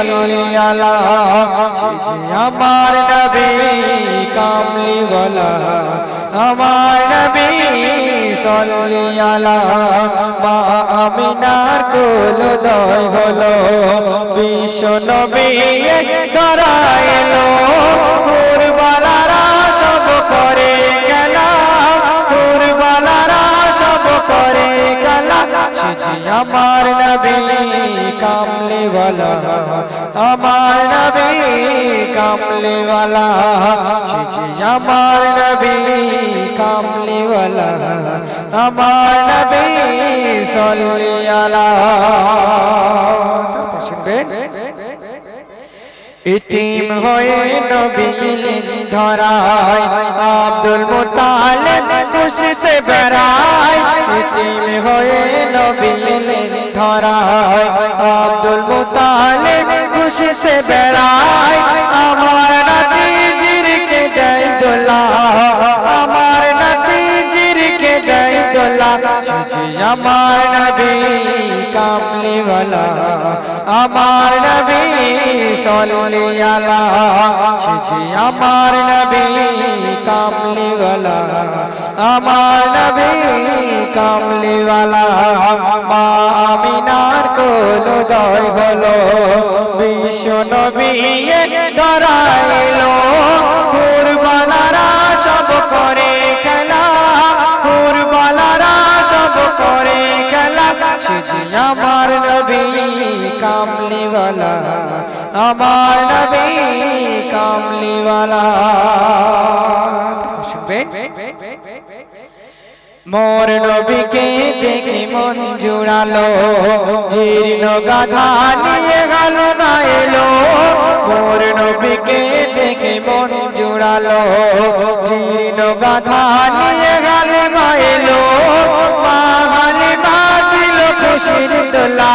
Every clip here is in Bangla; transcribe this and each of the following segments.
আলা আমার নবী কামলি ওয়ালা আমার নবী সল্লি আলা মা আমিনার কুল দয় হলো, বিশ্ব নবী ধরাইলো কুরবালারা সব করে। সব করে খেলা সেজি আমার নবী কামলি ওয়ালা আমার নবী কামলি ওয়ালা সেজি আমার নবী কামলি ওয়ালা আমার নবী তারপর শুনবেন? ইতিম হয়ে নবীলিন ধরায়, আব্দুল মুতালিব খুশিতে বেড়ায়। ইতিম হয়ে নবীলিন ধরায়, আব্দুল মুতালিব খুশিতে বেড়ায়। আমার নাতিজিরকে দেয় দোলা। আমার নবী কামলি ওয়ালা, আমার নবী সল্লি আলা আমার নবী কামলি ওয়ালা, আমার নবী কামলি মা আমিনার কোল দয় হলো, বিশ্ব নবী ধরাইলো কুরবালারা সব করে করে খেলা সেজি আমার নবী কামলিওয়ালা, আমার নবী কামলিওয়ালা। শুনবেন মোর নবীকে দেখে মন জুড়ালো, জীর্ণ গাধা নিয়ে গেল না এলো। মোর নবীকে দেখে মন জুড়ালো, জীর্ণ গাধা নিয়ে গেল না এলো। মা খুশির দোলা।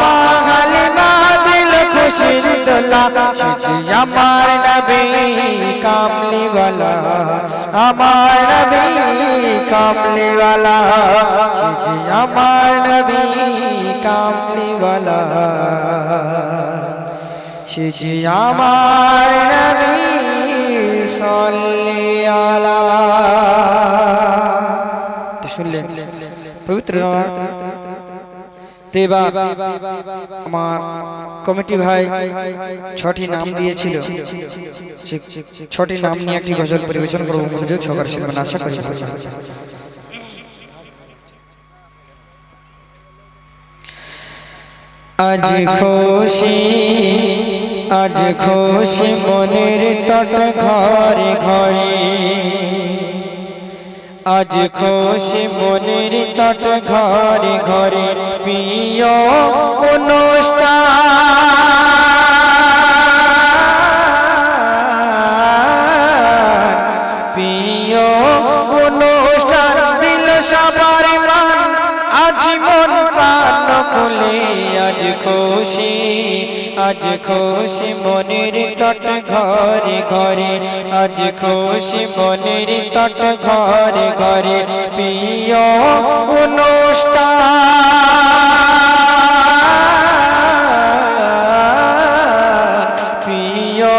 মাহালি মা দিল খুশির দোলা। সেটি আমার নবী কামলিওয়ালা। আমার নবী কামলিওয়ালা। সেটি আমার নবী কামলিওয়ালা। সেটি আমার নবী সল্লি আলা তো শুনলেন পবিত্র তেবা আমার কমিটি ভাই ছটি নাম দিয়েছিল। ছটি নাম নিয়ে একটি গজল পরিবেশন করব, মনোযোগ সকার শুনবেন, আশা করি আজ খুশি আজ খুশি মনের তট ঘরে ঘরে। আজ খুশি মনের তট ঘরে ঘরে প্রিয় অনুষ্ঠান। আজ মন প্রাণ খুলে, আজ খুশি আজ খুশি মনের তট ঘরে ঘরে, আজ খুশি মনের তট ঘরে ঘরে, প্রিয় অনুষ্ঠান। প্রিয়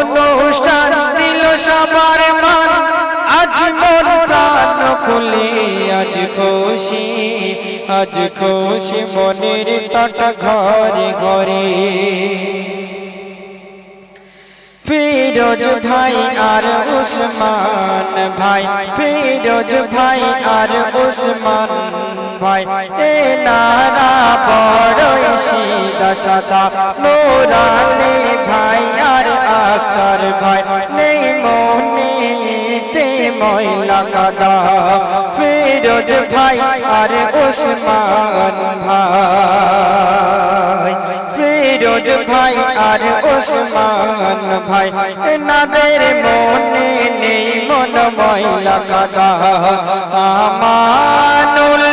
অনুষ্ঠান দিল সবার মান, আজ মন প্রাণ খুলে, আজ খুশি আজ খুশি মনের তট ঘরে ঘরে। ফিরোজ ভাই আর উসমান ভাই, ফিরোজ ভাই আর উসমান ভাই, এ নারা বড়ই সিদা সাদা মোরালে ভাই আর আকার ভাই, নেই মনেতে ময়লা কাদা ফিরোজ ভাই আর উসমান ভাই। ফিরোজ ভাই আর উসমান ভাই নাদের মনে নেই মন ময়লা কাদা। আমানুল্লাহ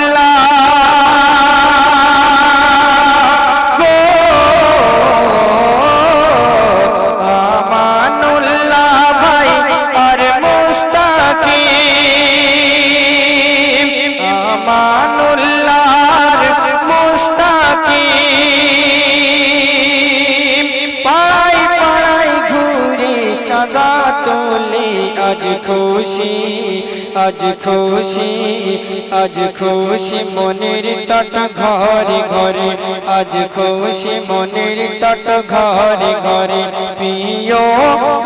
আজ খুশি আজ খুশি মনের তট ঘরে ঘরে। আজ খুশি মনের তট ঘরে ঘরে। প্রিয়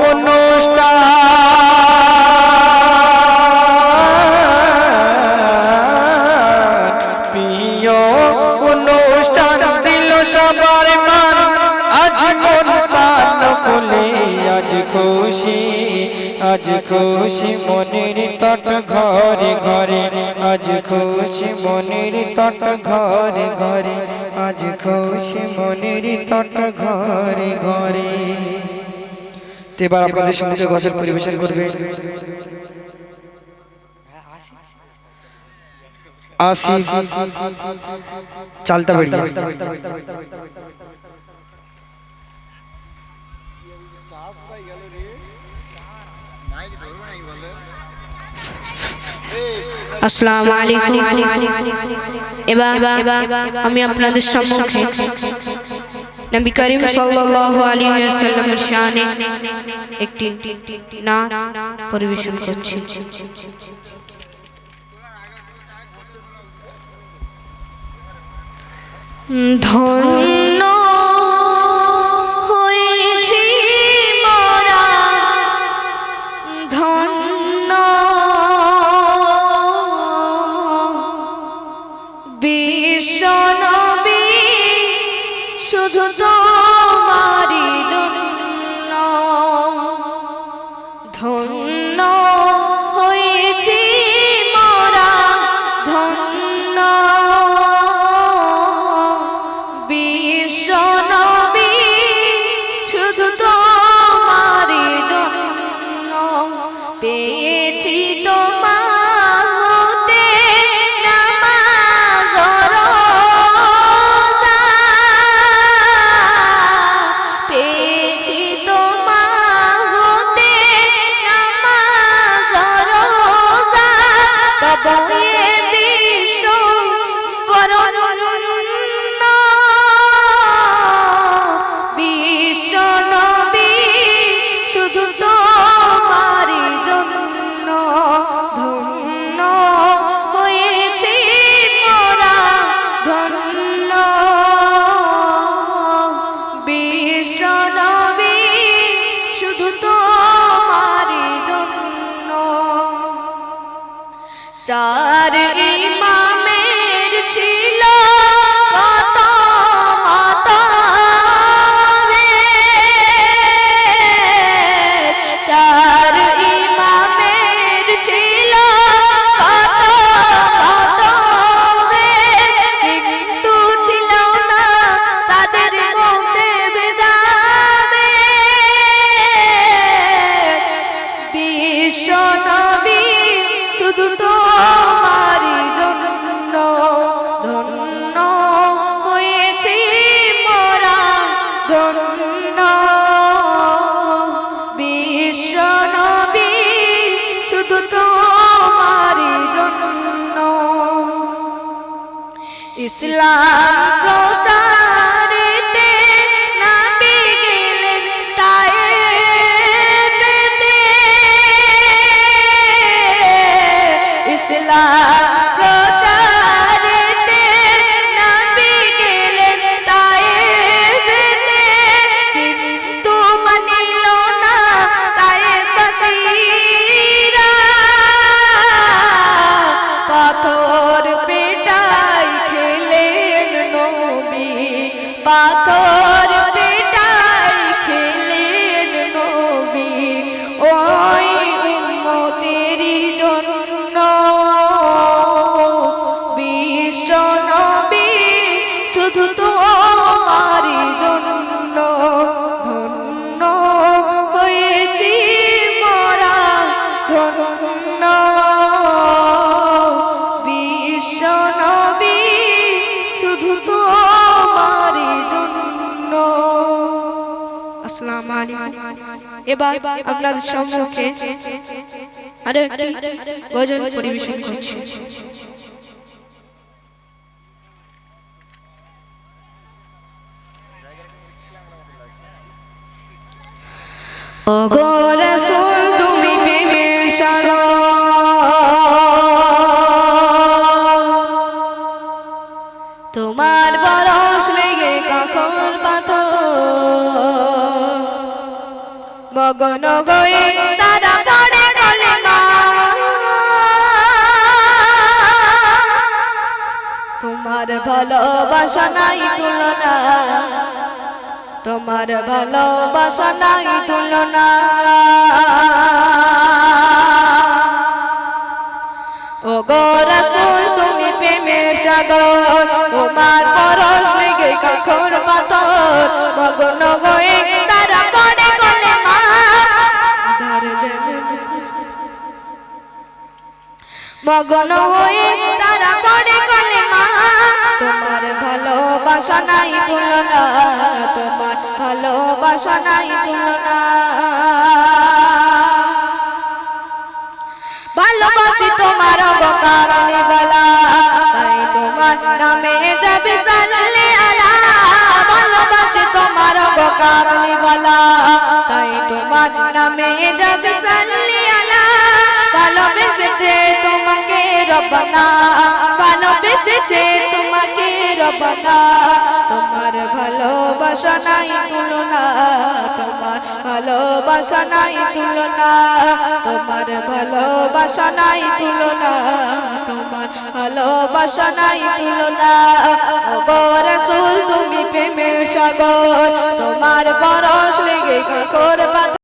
অনুষ্ঠান প্রিয় অনুষ্ঠান দিল সবার মান। আজ আজ খুশি মনের তট ঘরে ঘরে, আজ খুশি মনের তট ঘরে ঘরে, আজ খুশি মনের তট ঘরে ঘরে। এবার আপনাদের সঙ্গে গজল পরিবেশন করবে। আসি। চালতা আসসালামু আলাইকুম। এবার আমি আপনাদের সম্মুখে নবী করিম সাল্লাল্লাহু আলাইহি ওয়াসাল্লামের শানে একটি নাত পরিবেশন করছি। ধন্য শুধু তোমারি 真 ধন্য বিশ্ব নবী শুধু তোমারি জন্য। ইসলাম প্রচারেতে নাবি গেলেন তায়েফেতে ইসলাম পাথর পেটাই খেলেন নবী। ওই উম্মতেরই জন্য বিশ্ব নবী শুধু তোমারই জন্য ধন্য হয়েছি মোরা ধন্য। এবার আপনাদের সম্মুখে আরও একটি গজল পরিবেশন করছি। ওগো রসুল তুমি প্রেমে তোমার মগন গয়ে তারা পড়ে গলে তোমার ভালোবাসা নাই তুলনা, তোমার ভালোবাসা নাই তুলনা। ও গো রাসূল, তুমি প্রেমের সাগর, তোমার পরশ লেগে কখন পাথর। মগন গয়ে মগন হয়ে তারা পড়ে গলে মা তোমার ভালোবাসা নাই তুলনা, তোমার ভালোবাসা নাই তুলনা। ভালোবাসি তোমার অবকারণে বলা তাই তোমার নামে যাবে সাজলে আলা। ভালোবাসি তোমার অবকারণে বলা তাই তোমার নামে যাবে সাজলে ভালোবেসেছে তোমাকে রবনা ভালোবেসেছে তোমাকে রবনা। তোমার ভালোবাসা নাই তুলনা, তোমার ভালোবাসা নাই তুলনা। তোমার ভালোবাসা নাই তুলনা, তোমার ভালোবাসা নাই তুলনা। রাসূল, তুমি প্রেমের সাগর, তোমার পরশ লেগে পাতা